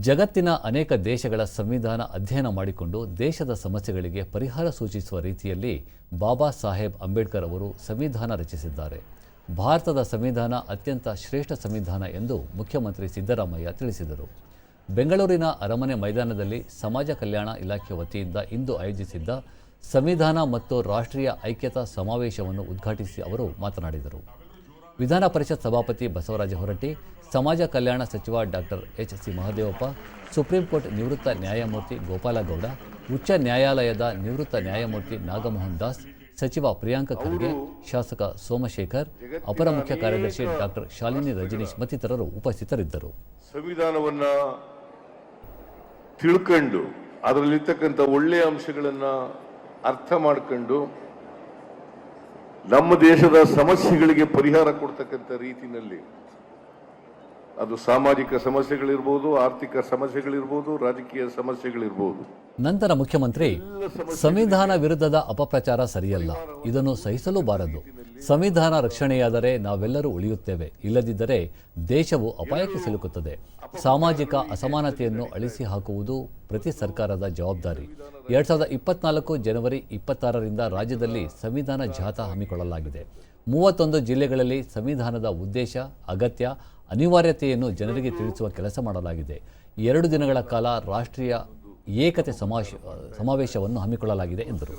ಜಗತ್ತಿನ ಅನೇಕ ದೇಶಗಳ ಸಂವಿಧಾನ ಅಧ್ಯಯನ ಮಾಡಿಕೊಂಡು ದೇಶದ ಸಮಸ್ಯೆಗಳಿಗೆ ಪರಿಹಾರ ಸೂಚಿಸುವ ರೀತಿಯಲ್ಲಿ ಬಾಬಾ ಸಾಹೇಬ್ ಅಂಬೇಡ್ಕರ್ ಅವರು ಸಂವಿಧಾನ ರಚಿಸಿದ್ದಾರೆ. ಭಾರತದ ಸಂವಿಧಾನ ಅತ್ಯಂತ ಶ್ರೇಷ್ಠ ಸಂವಿಧಾನ ಎಂದು ಮುಖ್ಯಮಂತ್ರಿ ಸಿದ್ದರಾಮಯ್ಯ ತಿಳಿಸಿದರು. ಬೆಂಗಳೂರಿನ ಅರಮನೆ ಮೈದಾನದಲ್ಲಿ ಸಮಾಜ ಕಲ್ಯಾಣ ಇಲಾಖೆ ವತಿಯಿಂದ ಇಂದು ಆಯೋಜಿಸಿದ್ದ ಸಂವಿಧಾನ ಮತ್ತು ರಾಷ್ಟ್ರೀಯ ಐಕ್ಯತಾ ಸಮಾವೇಶವನ್ನು ಉದ್ಘಾಟಿಸಿ ಅವರು ಮಾತನಾಡಿದರು. ವಿಧಾನ ಪರಿಷತ್ ಸಭಾಪತಿ ಬಸವರಾಜ ಹೊರಟ್ಟಿ, ಸಮಾಜ ಕಲ್ಯಾಣ ಸಚಿವ doctor H C Mahadevappa, supreme court ನಿವೃತ್ತ ನ್ಯಾಯಮೂರ್ತಿ ಗೋಪಾಲಗೌಡ, ಉಚ್ಚ ನ್ಯಾಯಾಲಯದ ನಿವೃತ್ತ ನ್ಯಾಯಮೂರ್ತಿ ನಾಗಮೋಹನ್ ದಾಸ್, ಸಚಿವ ಪ್ರಿಯಾಂಕ ಖರ್ಗೆ, ಶಾಸಕ ಸೋಮಶೇಖರ್, ಅಪರ ಮುಖ್ಯ ಕಾರ್ಯದರ್ಶಿ ಡಾಕ್ಟರ್ ಶಾಲಿನಿ ರಜನೀಶ್ ಮತ್ತಿತರರು ಉಪಸ್ಥಿತರಿದ್ದರು. ಸಂವಿಧಾನವನ್ನ ತಿಳ್ಕೊಂಡು, ಅದರಲ್ಲಿರ್ತಕ್ಕಂಥ ಒಳ್ಳೆಯ ಅಂಶಗಳನ್ನ ಅರ್ಥ ಮಾಡ್ಕೊಂಡು ನಮ್ಮ ದೇಶದ ಸಮಸ್ಯೆಗಳಿಗೆ ಪರಿಹಾರ ಕೊಡ್ತಕ್ಕಂಥ ರೀತಿಯಲ್ಲಿ ಅದು ಸಾಮಾಜಿಕ ಸಮಸ್ಯೆಗಳಿರ್ಬೋದು ಆರ್ಥಿಕ ಸಮಸ್ಯೆಗಳಿರ್ಬೋದು ರಾಜಕೀಯ ಸಮಸ್ಯೆಗಳಿರ್ಬೋದು. ನಂತರ ಮುಖ್ಯಮಂತ್ರಿ ಸಂವಿಧಾನ ವಿರುದ್ಧದ ಅಪಪ್ರಚಾರ ಸರಿಯಲ್ಲ. ಇದನ್ನು ಸಹಿಸಲೂಬಾರದು. ಸಂವಿಧಾನ ರಕ್ಷಣೆಯಾದರೆ ನಾವೆಲ್ಲರೂ ಉಳಿಯುತ್ತೇವೆ. ಇಲ್ಲದಿದ್ದರೆ ದೇಶವು ಅಪಾಯಕ್ಕೆ ಸಿಲುಕುತ್ತದೆ. ಸಾಮಾಜಿಕ ಅಸಮಾನತೆಯನ್ನು ಅಳಿಸಿ ಹಾಕುವುದು ಪ್ರತಿ ಸರ್ಕಾರದ ಜವಾಬ್ದಾರಿ. ಎರಡ್ ಸಾವಿರದ ಇಪ್ಪತ್ನಾಲ್ಕು ಜನವರಿ ಇಪ್ಪತ್ತಾರರಿಂದ ರಾಜ್ಯದಲ್ಲಿ ಸಂವಿಧಾನ ಜಾಥಾ ಹಮ್ಮಿಕೊಳ್ಳಲಾಗಿದೆ. ಮೂವತ್ತೊಂದು ಜಿಲ್ಲೆಗಳಲ್ಲಿ ಸಂವಿಧಾನದ ಉದ್ದೇಶ, ಅಗತ್ಯ, ಅನಿವಾರ್ಯತೆಯನ್ನು ಜನರಿಗೆ ತಿಳಿಸುವ ಕೆಲಸ ಮಾಡಲಾಗಿದೆ. ಎರಡು ದಿನಗಳ ಕಾಲ ರಾಷ್ಟ್ರೀಯ ಏಕತೆ ಸಮಾವೇಶ ಸಮಾವೇಶವನ್ನು ಹಮ್ಮಿಕೊಳ್ಳಲಾಗಿದೆ ಎಂದರು.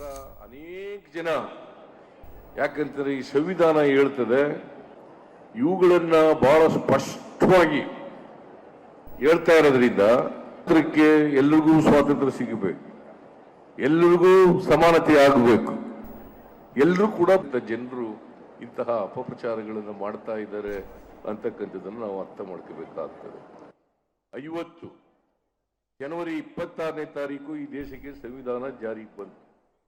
ಯಾಕಂತಾರೆ ಈ ಸಂವಿಧಾನ ಹೇಳ್ತದೆ, ಇವುಗಳನ್ನ ಬಹಳ ಸ್ಪಷ್ಟವಾಗಿ ಹೇಳ್ತಾ ಇರೋದ್ರಿಂದ ಸ್ವಾತಂತ್ರ್ಯಕ್ಕೆ ಎಲ್ರಿಗೂ ಸ್ವಾತಂತ್ರ್ಯ ಸಿಗಬೇಕು. ಎಲ್ರಿಗೂ ಸಮಾನತೆ ಆಗಬೇಕು. ಎಲ್ಲರೂ ಕೂಡ ಜನರು ಇಂತಹ ಅಪಪ್ರಚಾರಗಳನ್ನು ಮಾಡ್ತಾ ಇದ್ದಾರೆ ಅಂತಕ್ಕಂಥದ್ದನ್ನು ನಾವು ಅರ್ಥ ಮಾಡ್ಕೋಬೇಕಾಗ್ತದೆ. ಐವತ್ತು ಜನವರಿ ಇಪ್ಪತ್ತಾರನೇ ತಾರೀಕು ಈ ದೇಶಕ್ಕೆ ಸಂವಿಧಾನ ಜಾರಿಗೆ ಬಂತು.